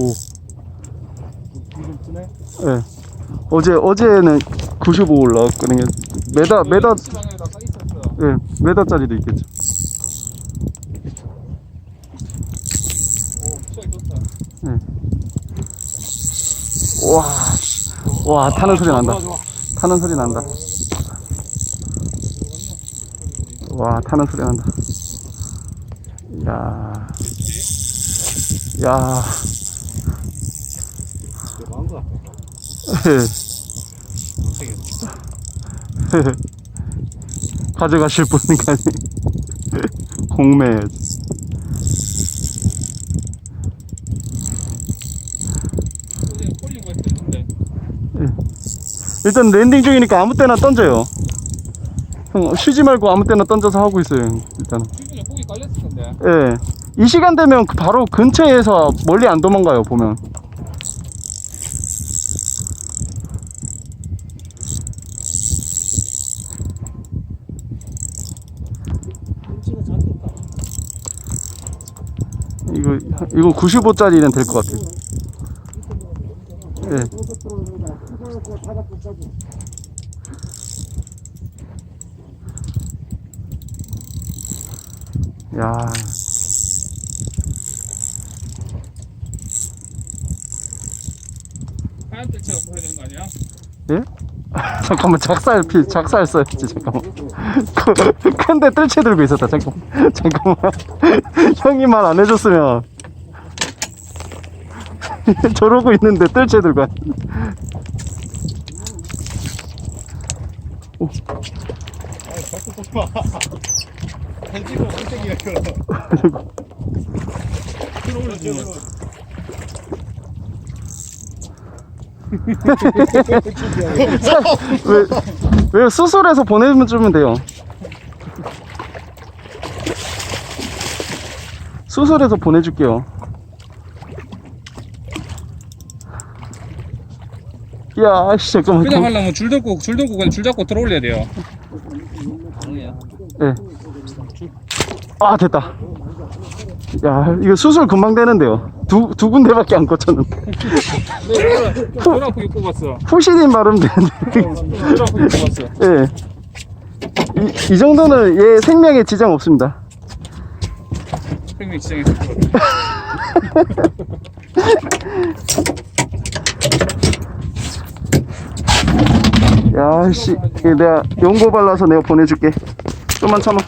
오. 지금 쓰네? 예. 어제 어제는 95 올라왔거든요. 메다 메다. 예 메다짜리도 있겠죠. 오, 좋다. 와. 와 타는 소리 난다. 좋아, 좋아. 타는 소리 난다. 와 타는 소리 난다. 야. 야. 같아. 예. 되게. 가져가실 분이니까 공매. 선생님 했는데. 일단 랜딩 중이니까 아무 때나 던져요. 형 쉬지 말고 아무 때나 던져서 하고 있어요. 일단. 최근에 고기 깔렸을 건데. 예. 이 시간 되면 그 바로 근처에서 멀리 안 도망가요, 보면. 이거, 이거 95짜리는 될 것 같아요. 예. 야. 하얀 뜰채가 보여야 되는 거 아니야? 예? 잠깐만 작살 피 작살 써야지 잠깐만. 그- 큰데 뜰채 들고 있었다 잠깐만. 잠깐만. 형이 말안 해줬으면. 저러고 있는데 뜰채 들고 왔- 아, 자꾸 깜짝이야. 들어올려, 왜, 왜 수술해서 보내면 주면 돼요 수술해서 보내줄게요 야 씨, 잠깐만 그냥 하려면 줄 들고, 줄 들고, 그냥 줄 잡고 들어올려야 돼요. 예. 아 됐다. 야 이거 수술 금방 되는데요. 두 두 군데밖에 안 꽂혔는데. 네, 줄 아프게 꼽았어. 후신인 말하면 되는데. 줄 아프게 꼽았어. 예. 이, 이 정도는 얘 생명에 지장 없습니다. 생명 지정했을 것 같아. 야 씨, 이게 내가 연고 발라서 내가 보내줄게. 좀만 참아.